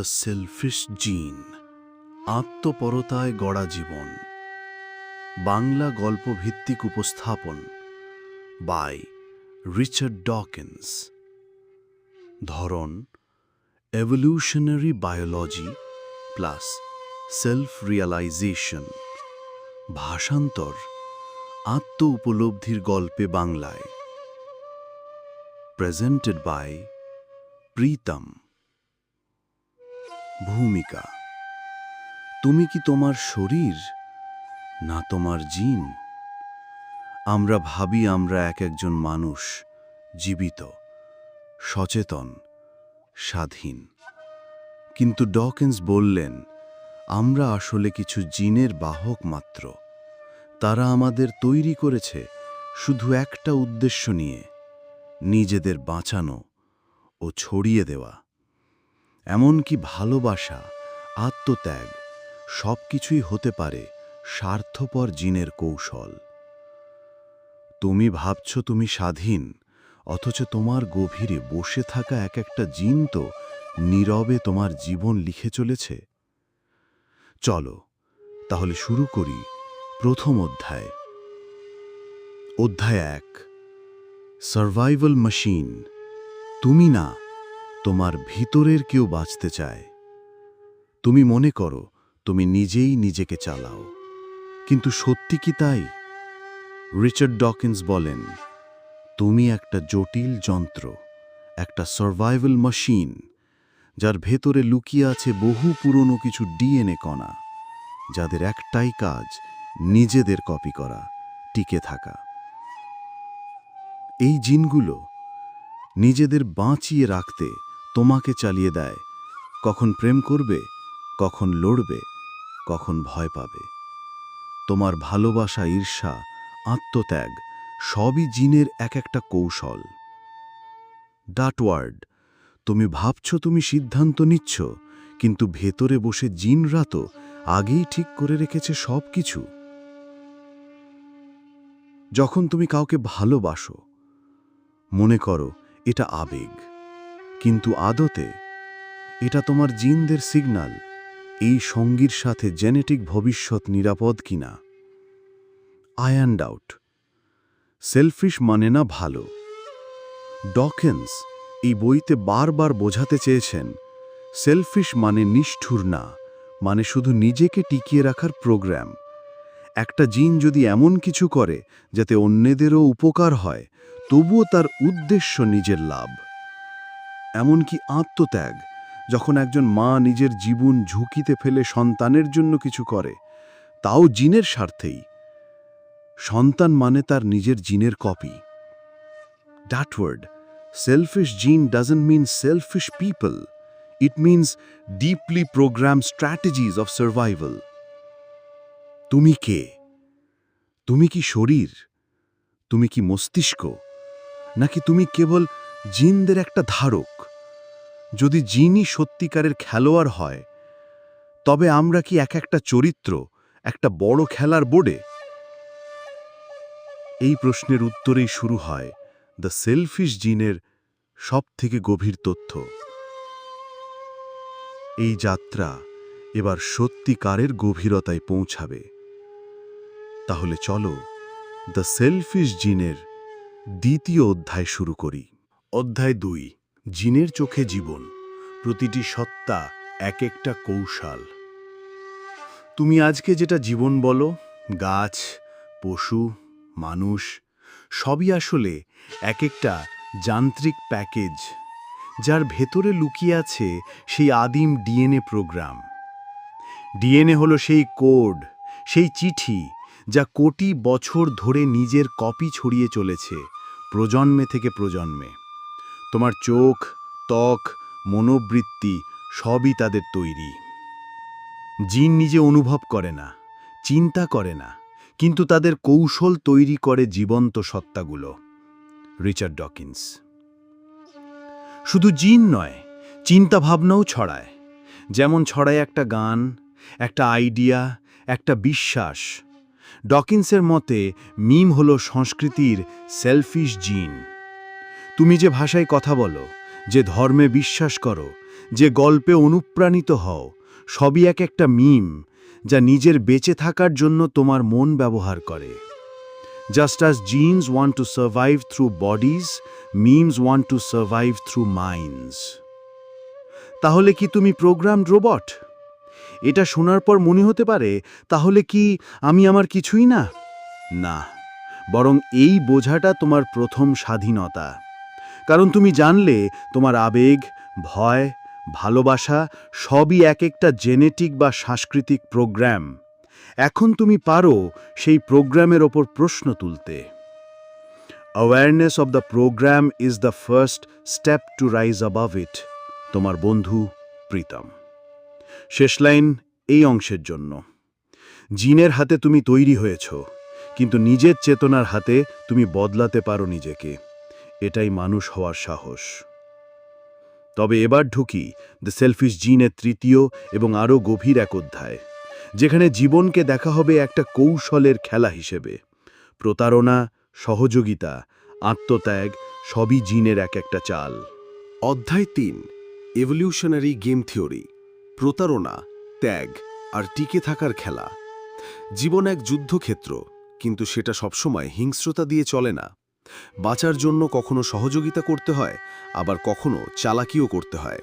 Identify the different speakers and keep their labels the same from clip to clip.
Speaker 1: The shellfish জিন আত্মপরতায় গড়া জীবন। বাংলা গল্প ভিত্তিক উপস্থাপন বাই রিচার্ড ডকিন্স ধরন evolutionary biology plus self realisation ভাষান্তর আত্ম উপলব্ধির গল্পে বাংলায়। প্রেজেন্টেড বাই প্রীতম ভূমিকা। তুমি কি তোমার শরীর না তোমার জিন? আমরা ভাবি আমরা এক একজন মানুষ, জীবিত, সচেতন, স্বাধীন। কিন্তু ডকেন্স বললেন, আমরা আসলে কিছু জিনের বাহক মাত্র। তারা আমাদের তৈরি করেছে শুধু একটা উদ্দেশ্য নিয়ে, নিজেদের বাঁচানো ও ছড়িয়ে দেওয়া। এমনকি ভালোবাসা, আত্মত্যাগ সব কিছুই হতে পারে স্বার্থপর জিনের কৌশল। তুমি ভাবছ তুমি স্বাধীন, অথচ তোমার গভীরে বসে থাকা এক একটা জিন তো নীরবে তোমার জীবন লিখে চলেছে। চলো, তাহলে শুরু করি প্রথম অধ্যায়। অধ্যায় এক, সার্ভাইভাল মেশিন। তুমি না তোমার ভিতরের কেউ বাঁচতে চায়। তুমি মনে করো, তুমি নিজেই নিজেকে চালাও। কিন্তু সত্যি কি তাই? রিচার্ড ডকিন্স বলেন, তুমি একটা জটিল যন্ত্র, একটা সার্ভাইভাল মেশিন, যার ভেতরে লুকিয়ে আছে বহু পুরনো কিছু ডিএনএ কণা, যাদের একটাই কাজ, নিজেদের কপি করা, টিকে থাকা। এই জিনগুলো নিজেদের বাঁচিয়ে রাখতে তোমাকে চালিয়ে দেয়। কখন প্রেম করবে, কখন লড়বে, কখন ভয় পাবে। তোমার ভালোবাসা, ঈর্ষা, আত্মত্যাগ সবই জিনের এক একটা কৌশল। ডাটওয়ার্ড, তুমি ভাবছ তুমি সিদ্ধান্ত নিচ্ছ, কিন্তু ভেতরে বসে জিনরা তো আগেই ঠিক করে রেখেছে সব কিছু যখন তুমি কাউকে ভালোবাসো, মনে করো এটা আবেগ। কিন্তু আদতে এটা তোমার জিনদের সিগন্যাল এই সঙ্গীর সাথে জেনেটিক ভবিষ্যৎ নিরাপদ কিনা? আয়ান ডাউট সেলফিশ মানে না ভালো। ডকেন্স এই বইতে বারবার বোঝাতে চেয়েছেন সেলফিশ মানে নিষ্ঠুর না মানে শুধু নিজেকে টিকিয়ে রাখার প্রোগ্রাম একটা জিন যদি এমন কিছু করে, যাতে অন্যদেরও উপকার হয়, তবুও তার উদ্দেশ্য নিজের লাভ। এমনকি আত্মত্যাগ, যখন একজন মা নিজের জীবন ঝুঁকিতে ফেলে সন্তানের জন্য কিছু করে, তাও জিনের স্বার্থেই। সন্তান মানে তার নিজের জিনের copy. That word selfish gene doesn't mean selfish people it means deeply programmed strategies of survival তুমি কে? তুমি কি শরীর? তুমি কি মস্তিষ্ক? নাকি তুমি কেবল জিনদের একটা ধারক? যদি জিনই সত্যিকারের খেলোয়াড় হয়, তবে আমরা কি এক একটা চরিত্র, একটা বড় খেলার বোর্ডে? এই প্রশ্নের উত্তরেই শুরু হয় দ্য সেলফিশ জিনের সব থেকে গভীর তথ্য। এই যাত্রা এবার সত্যিকারের গভীরতায় পৌঁছাবে। তাহলে চলো দ্য সেলফিশ জিনের দ্বিতীয় অধ্যায় শুরু করি। অধ্যায় দুই জিনের চোখে জীবন, প্রতিটি সত্তা এক একটা কৌশল। তুমি আজকে যেটা জীবন বলো, গাছ, পশু, মানুষ, সবই আসলে এক একটা যান্ত্রিক প্যাকেজ, যার ভেতরে লুকিয়ে আছে সেই আদিম ডিএনএ প্রোগ্রাম। ডিএনএ হলো সেই কোড, সেই চিঠি যা কোটি বছর ধরে নিজের কপি ছড়িয়ে চলেছে প্রজন্মে থেকে প্রজন্মে। তোমার চোখ, ত্বক, মনোবৃত্তি সবই তাদের তৈরি। জিন নিজে অনুভব করে না, চিন্তা করে না, কিন্তু তাদের কৌশল তৈরি করে জীবন্ত সত্তাগুলো। Richard Dawkins. শুধু জিন নয় চিন্তা ভাবনাও ছড়ায়। যেমন ছড়ায় একটা গান, একটা আইডিয়া, একটা বিশ্বাস। ডকিন্সের মতে, মিম হলো সংস্কৃতির সেলফিশ জিন তুমি যে ভাষায় কথা বলো, যে ধর্মে বিশ্বাস করো, যে গল্পে অনুপ্রাণিত হও, সবই এক একটা মিম যা নিজের বেঁচে থাকার জন্য তোমার মন ব্যবহার করে। Just as genes want to survive through bodies memes want to survive through minds তাহলে কি তুমি প্রোগ্রাম রোবট এটা শোনার পর মনে হতে পারে, তাহলে কি আমি আমার কিছুই না? না, বরং এই বোঝাটা তোমার প্রথম স্বাধীনতা। কারণ তুমি জানলে তোমার আবেগ, ভয়, ভালোবাসা সবই এক একটা জেনেটিক বা সাংস্কৃতিক প্রোগ্রাম। এখন তুমি পারো সেই প্রোগ্রামের ওপর প্রশ্ন তুলতে। Awareness of the programme is the first step to rise above it তোমার বন্ধু প্রীতম। শেষ লাইন এই অংশের জন্য। জিনের হাতে তুমি তৈরি হয়েছ, কিন্তু নিজের চেতনার হাতে তুমি বদলাতে পারো নিজেকে। এটাই মানুষ হওয়ার সাহস। তবে এবার ঢুকি দ্য সেলফিশ জিনের তৃতীয় এবং আরও গভীর এক অধ্যায়, যেখানে জীবনকে দেখা হবে একটা কৌশলের খেলা হিসেবে। প্রতারণা, সহযোগিতা, আত্মত্যাগ, সবই জিনের এক একটা চাল।
Speaker 2: অধ্যায় তিন এভলিউশনারি গেম থিওরি প্রতারণা, ত্যাগ আর টিকে থাকার খেলা। জীবন এক যুদ্ধক্ষেত্র, কিন্তু সেটা সবসময় হিংস্রতা দিয়ে চলে না। বাঁচার জন্য কখনো সহযোগিতা করতে হয়, আবার কখনো চালাকিও করতে হয়।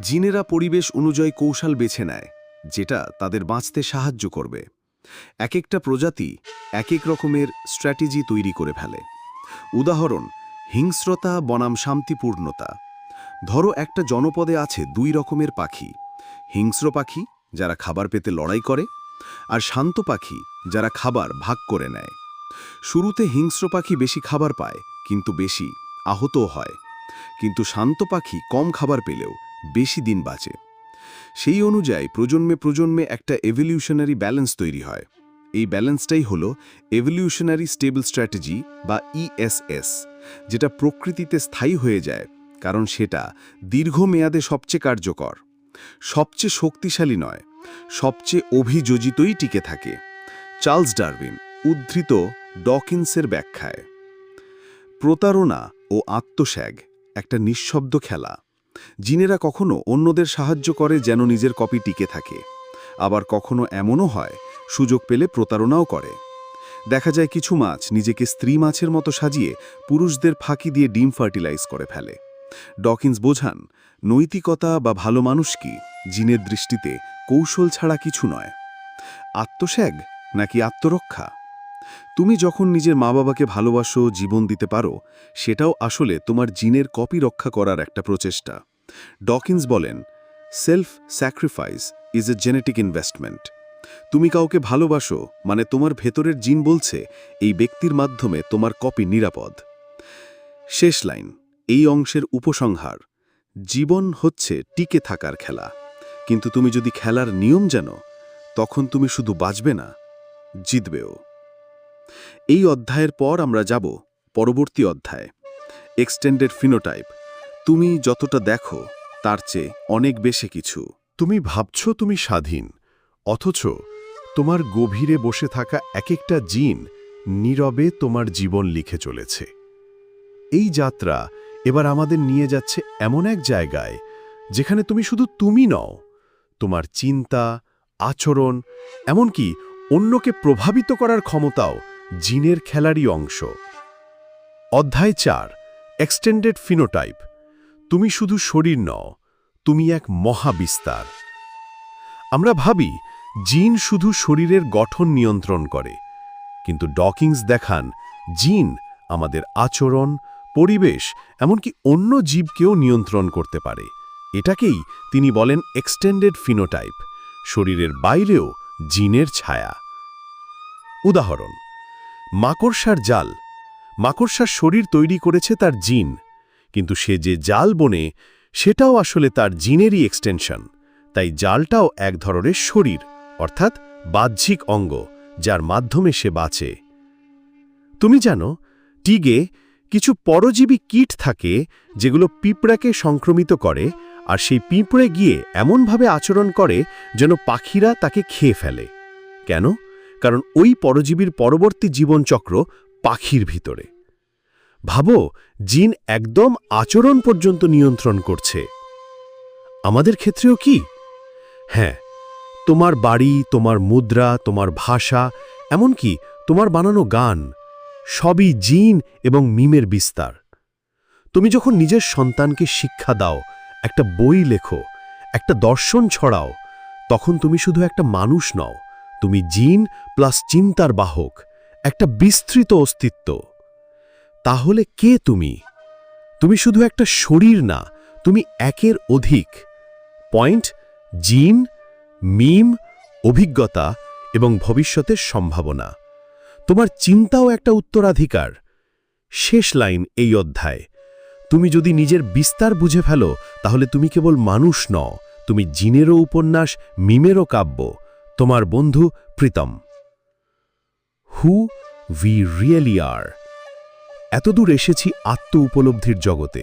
Speaker 2: জিনেরা পরিবেশ অনুযায়ী কৌশল বেছে নেয়, যেটা তাদের বাঁচতে সাহায্য করবে। এক একটা প্রজাতি এক এক রকমের স্ট্র্যাটেজি তৈরি করে ফেলে। উদাহরণ, হিংস্রতা, বনাম শান্তিপূর্ণতা। ধরো একটা জনপদে আছে দুই রকমের পাখি, হিংস্র পাখি, যারা খাবার পেতে লড়াই করে, আর শান্ত পাখি, যারা খাবার ভাগ করে নেয়। শুরুতে হিংস্র পাখি বেশি খাবার পায়, কিন্তু বেশি আহতও হয়। কিন্তু শান্ত পাখি কম খাবার পেলেও বেশি দিন বাঁচে। সেই অনুযায়ী প্রজন্মে প্রজন্মে একটা এভলিউশনারি ব্যালেন্স তৈরি হয়। এই ব্যালেন্সটাই হলো এভলিউশনারি স্টেবল স্ট্র্যাটেজি বা ইএসএস যেটা প্রকৃতিতে স্থায়ী হয়ে যায়, কারণ সেটা দীর্ঘমেয়াদে সবচেয়ে কার্যকর। সবচেয়ে শক্তিশালী নয়, সবচেয়ে অভিযোজিতই টিকে থাকে। চার্লস ডারউইন উদ্ধৃত ডকিন্সের ব্যাখ্যায়। প্রতারণা ও আত্মস্যাগ একটা নিঃশব্দ খেলা। জিনেরা কখনো অন্যদের সাহায্য করে যেন নিজের কপি টিকে থাকে। আবার কখনো এমনও হয়, সুযোগ পেলে প্রতারণাও করে। দেখা যায় কিছু মাছ নিজেকে স্ত্রী মাছের মতো সাজিয়ে পুরুষদের ফাঁকি দিয়ে ডিম ফার্টিলাইজ করে ফেলে। ডকিন্স বোঝান, নৈতিকতা বা ভালো মানুষ কি, জিনের দৃষ্টিতে কৌশল ছাড়া কিছু নয়। আত্মস্যাগ নাকি আত্মরক্ষা? তুমি যখন নিজের মা বাবাকে ভালোবাসো, জীবন দিতে পারো, সেটাও আসলে তোমার জিনের কপি রক্ষা করার একটা প্রচেষ্টা। ডকিন্স বলেন self sacrifice is a genetic investment তুমি কাউকে ভালোবাসো মানে তোমার ভেতরের জিন বলছে, এই ব্যক্তির মাধ্যমে তোমার কপি নিরাপদ। শেষ লাইন, এই অংশের উপসংহার, জীবন হচ্ছে টিকে থাকার খেলা। কিন্তু তুমি যদি খেলার নিয়ম জানো, তখন তুমি শুধু বাঁচবে না, জিতবেও। এই অধ্যায়ের পর আমরা যাব পরবর্তী অধ্যায়। এক্সটেন্ডেড ফিনোটাইপ তুমি যতটা দেখো, তার চেয়ে অনেক বেশি কিছু।
Speaker 3: তুমি ভাবছ তুমি স্বাধীন, অথচ তোমার গভীরে বসে থাকা এক একটা জিন নীরবে তোমার জীবন লিখে চলেছে। এই যাত্রা এবার আমাদের নিয়ে যাচ্ছে এমন এক জায়গায়, যেখানে তুমি শুধু তুমি নও, তোমার চিন্তা, আচরণ, এমনকি অন্যকে প্রভাবিত করার ক্ষমতাও জিনের খেলারই অংশ। অধ্যায় চার এক্সটেন্ডেড ফিনোটাইপ তুমি শুধু শরীর নও, তুমি এক মহাবিস্তার। আমরা ভাবি, জিন শুধু শরীরের গঠন নিয়ন্ত্রণ করে। কিন্তু ডকিংস দেখান, জিন আমাদের আচরণ, পরিবেশ, এমনকি অন্য জীবকেও নিয়ন্ত্রণ করতে পারে। এটাকেই তিনি বলেন এক্সটেন্ডেড ফিনোটাইপ শরীরের বাইরেও জিনের ছায়া। উদাহরণ মাকড়সার জাল। মাকড়সার শরীর তৈরি করেছে তার জিন। কিন্তু সে যে জাল বনে, সেটাও আসলে তার জিনেরই এক্সটেনশন তাই জালটাও এক ধরনের শরীর, অর্থাৎ বাহ্যিক অঙ্গ, যার মাধ্যমে সে বাঁচে। তুমি জানো, টিগে কিছু পরজীবী কীট থাকে, যেগুলো পিঁপড়াকে সংক্রমিত করে, আর সেই পিঁপড়ে গিয়ে এমনভাবে আচরণ করে, যেন পাখিরা তাকে খেয়ে ফেলে। কেন? কারণ ওই পরজীবীর পরবর্তী জীবনচক্র পাখির ভিতরে। ভাবো, জিন একদম আচরণ পর্যন্ত নিয়ন্ত্রণ করছে। আমাদের ক্ষেত্রেও কি? হ্যাঁ তোমার বাড়ি, তোমার মুদ্রা, তোমার ভাষা, এমনকি তোমার বানানো গান, সবই জিন এবং মিমের বিস্তার। তুমি যখন নিজের সন্তানকে শিক্ষা দাও, একটা বই লেখো, একটা দর্শন ছড়াও, তখন তুমি শুধু একটা মানুষ নও তুমি জিন প্লাস চিন্তার বাহক, একটা বিস্তৃত অস্তিত্ব। তাহলে কে তুমি? তুমি শুধু একটা শরীর না, তুমি একের অধিক। পয়েন্ট, জিন, মিম, অভিজ্ঞতা এবং ভবিষ্যতের সম্ভাবনা। তোমার চিন্তাও একটা উত্তরাধিকার। শেষ লাইন এই অধ্যায়। তুমি যদি নিজের বিস্তার বুঝে ফেলো, তাহলে তুমি কেবল মানুষ নও, তুমি জিনেরও উপন্যাস, মিমেরও কাব্য। তোমার বন্ধু Pritam. Who we really are এতদূর এসেছি আত্ম উপলব্ধির জগতে।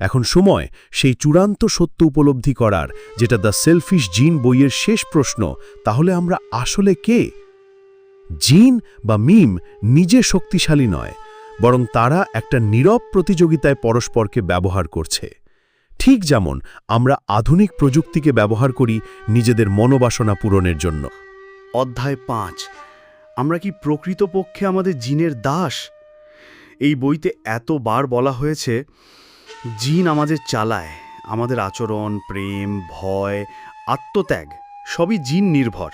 Speaker 3: এখন সময় সেই চূড়ান্ত সত্য উপলব্ধি করার, যেটা দ্য সেলফিশ জিন বইয়ের শেষ প্রশ্ন, তাহলে আমরা আসলে কে? জিন বা মিম নিজে শক্তিশালী নয়, বরং তারা একটা নীরব প্রতিযোগিতায় পরস্পরকে ব্যবহার করছে। ঠিক যেমন আমরা আধুনিক প্রযুক্তিকে ব্যবহার করি নিজেদের মনোবাসনা পূরণের জন্য।
Speaker 4: অধ্যায় পাঁচ। আমরা কি প্রকৃতপক্ষে আমাদের জিনের দাস? এই বইতে এতবার বলা হয়েছে, জিন আমাদের চালায়, আমাদের আচরণ, প্রেম, ভয়, আত্মত্যাগ সবই জিন নির্ভর।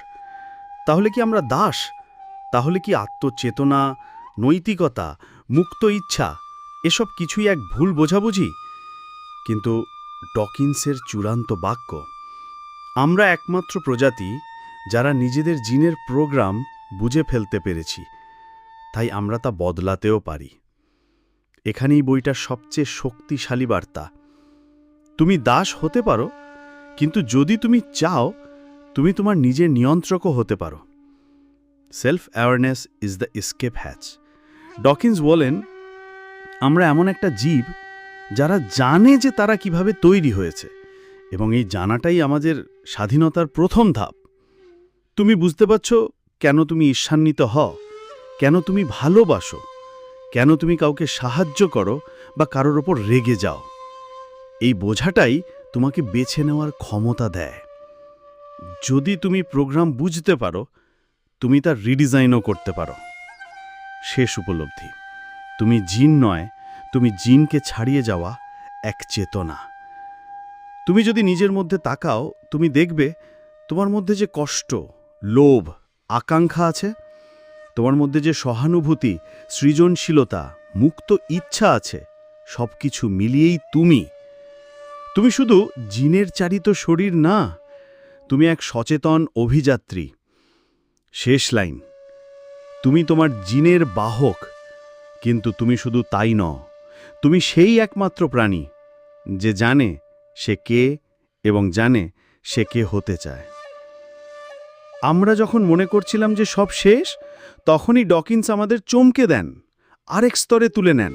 Speaker 4: তাহলে কি আমরা দাস? তাহলে কি আত্মচেতনা, নৈতিকতা, মুক্ত ইচ্ছা, এসব কিছুই এক ভুল বোঝাবুঝি? কিন্তু ডকিন্সের চূড়ান্ত বাক্য, আমরা একমাত্র প্রজাতি যারা নিজেদের জিনের প্রোগ্রাম বুঝে ফেলতে পেরেছি, তাই আমরা তা বদলাতেও পারি। এখানেই বইটার সবচেয়ে শক্তিশালী বার্তা। তুমি দাস হতে পারো, কিন্তু যদি তুমি চাও, তুমি তোমার নিজের নিয়ন্ত্রকও হতে পারো। Self awareness is the escape hatch Dawkins বলেন, আমরা এমন একটা জীব যারা জানে যে তারা কীভাবে তৈরি হয়েছে। এবং এই জানাটাই আমাদের স্বাধীনতার প্রথম ধাপ। তুমি বুঝতে পারছ কেন তুমি ঈর্ষান্বিত হও? কেন তুমি ভালোবাসো? কেন তুমি কাউকে সাহায্য করো বা কারোর ওপর রেগে যাও? এই বোঝাটাই তোমাকে বেছে নেওয়ার ক্ষমতা দেয়। যদি তুমি প্রোগ্রাম বুঝতে পারো, তুমি তার রিডিজাইনও করতে পারো। শেষ উপলব্ধি। তুমি জিন নয় তুমি জিনকে ছাড়িয়ে যাওয়া এক চেতনা। তুমি যদি নিজের মধ্যে তাকাও, তুমি দেখবে তোমার মধ্যে যে কষ্ট, লোভ, আকাঙ্ক্ষা আছে, তোমার মধ্যে যে সহানুভূতি, সৃজনশীলতা, মুক্ত ইচ্ছা আছে সব কিছু মিলিয়েই তুমি। তুমি শুধু জিনের চারিত শরীর না, তুমি এক সচেতন অভিযাত্রী। শেষ লাইন, তুমি তোমার জিনের বাহক, কিন্তু তুমি শুধু তাই ন তুমি সেই একমাত্র প্রাণী যে জানে সে কে এবং জানে সে কে হতে চায়। আমরা যখন মনে করছিলাম যে সব শেষ, তখনই ডকিন্স আমাদের চমকে দেন, আরেক স্তরে তুলে নেন।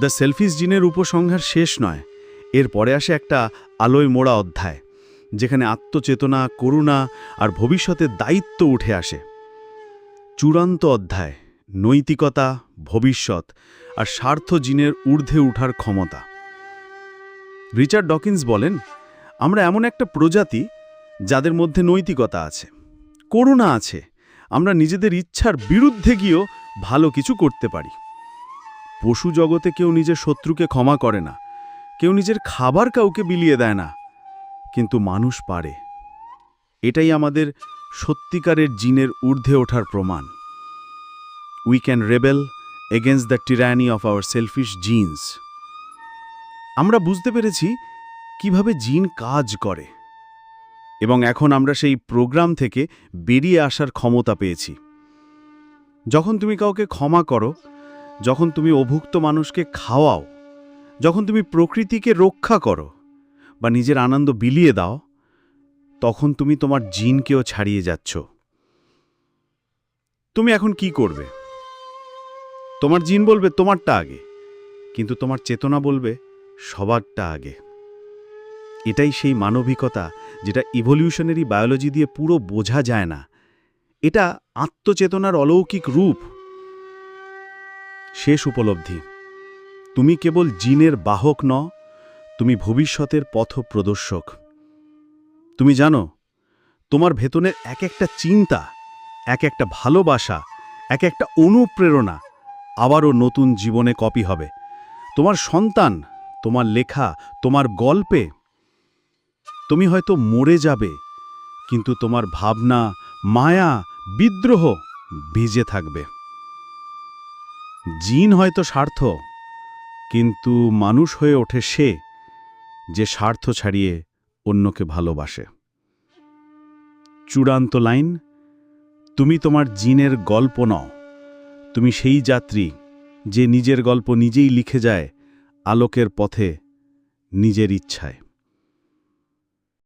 Speaker 4: দ্য সেলফিস জিনের উপসংহার শেষ নয়, এর পরে আসে একটা আলোয় মোড়া অধ্যায়, যেখানে আত্মচেতনা, করুণা আর ভবিষ্যতের দায়িত্ব উঠে আসে। চূড়ান্ত অধ্যায়। নৈতিকতা, ভবিষ্যৎ আর স্বার্থ জিনের ঊর্ধ্বে উঠার ক্ষমতা। রিচার্ড ডকিন্স বলেন, আমরা এমন একটা প্রজাতি যাদের মধ্যে নৈতিকতা আছে, করুণা আছে, আমরা নিজেদের ইচ্ছার বিরুদ্ধে গিয়েও ভালো কিছু করতে পারি। পশু জগতে কেউ নিজের শত্রুকে ক্ষমা করে না, কেউ নিজের খাবার কাউকে বিলিয়ে দেয় না, কিন্তু মানুষ পারে। এটাই আমাদের সত্যিকারের জিনের ঊর্ধ্বে ওঠার প্রমাণ। We can rebel against the tyranny of our selfish genes আমরা বুঝতে পেরেছি কীভাবে জিন কাজ করে, এবং এখন আমরা সেই প্রোগ্রাম থেকে বেরিয়ে আসার ক্ষমতা পেয়েছি। যখন তুমি কাউকে ক্ষমা করো, যখন তুমি অভুক্ত মানুষকে খাওয়াও, যখন তুমি প্রকৃতিকে রক্ষা করো বা নিজের আনন্দ বিলিয়ে দাও, তখন তুমি তোমার জিনকেও ছাড়িয়ে যাচ্ছ। তুমি এখন কি করবে? তোমার জিন বলবে তোমারটা আগে, কিন্তু তোমার চেতনা বলবে সবারটা আগে। এটাই সেই মানবিকতা যেটা ইভলিউশনারি বায়োলজি দিয়ে পুরো বোঝা যায় না। এটা আত্মচেতনার অলৌকিক রূপ। শেষ উপলব্ধি। তুমি কেবল জিনের বাহক ন তুমি ভবিষ্যতের পথ প্রদর্শক।
Speaker 1: তুমি জানো, তোমার ভেতনের এক একটা চিন্তা, এক একটা ভালোবাসা, এক একটা অনুপ্রেরণা আবারও নতুন জীবনে কপি হবে। তোমার সন্তান, তোমার লেখা, তোমার গল্পে, তুমি হয়তো মরে যাবে, কিন্তু তোমার ভাবনা, মায়া, বিদ্রোহ ভিজে থাকবে। জিন হয়তো স্বার্থ, কিন্তু মানুষ হয়ে ওঠে সে যে স্বার্থ ছাড়িয়ে অন্যকে ভালোবাসে। চূড়ান্ত লাইন, তুমি তোমার জিনের গল্প নও। তুমি সেই যাত্রী যে নিজের গল্প নিজেই লিখে যায় আলোকের পথে নিজের ইচ্ছায়।